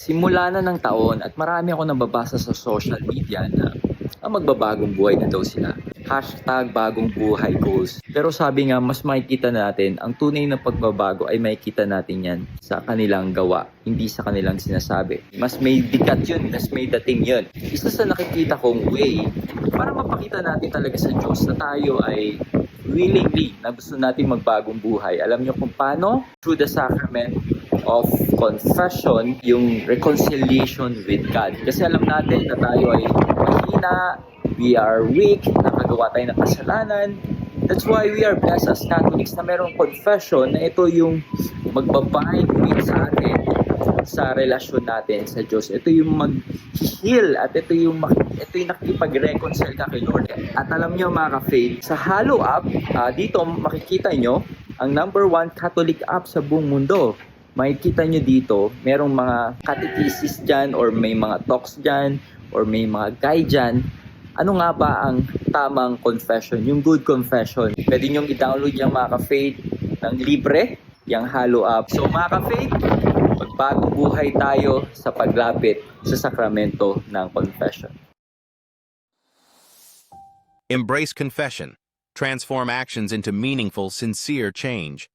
Simula na ng taon at marami ako nababasa sa social media na ang magbabagong buhay na daw sila. Hashtag bagong buhay goals. Pero sabi nga, mas makikita natin, ang tunay na pagbabago ay makikita natin yan sa kanilang gawa, hindi sa kanilang sinasabi. Mas may bigat yun, mas may dating yun. Isa sa nakikita kong way para mapakita natin talaga sa Diyos na tayo ay willingly na gusto natin magbagong buhay. Alam niyo kung paano? Through the sacrament of confession, yung reconciliation with God. Kasi alam natin na tayo ay mahina, we are weak, nakagawa tayo ng kasalanan. That's why we are blessed as Catholics na merong confession na ito yung magbabind with sa atin sa relasyon natin sa Diyos. Ito yung mag-heal at ito yung ito yung nakikipag-reconcile ka kay Lord. At alam niyo mga ka-faith, sa Halo app, ah, dito makikita nyo ang number one Catholic app sa buong mundo. Makikita nyo dito, merong mga catechesis dyan or may mga talks dyan or may mga guide dyan. Ano nga ba ang tamang confession, yung good confession? Pwede nyo i-download yung mga ka-faith ng libre, yung Halo app. So mga ka-faith, magbagong buhay tayo sa paglapit sa sakramento ng confession. Embrace confession. Transform actions into meaningful, sincere change.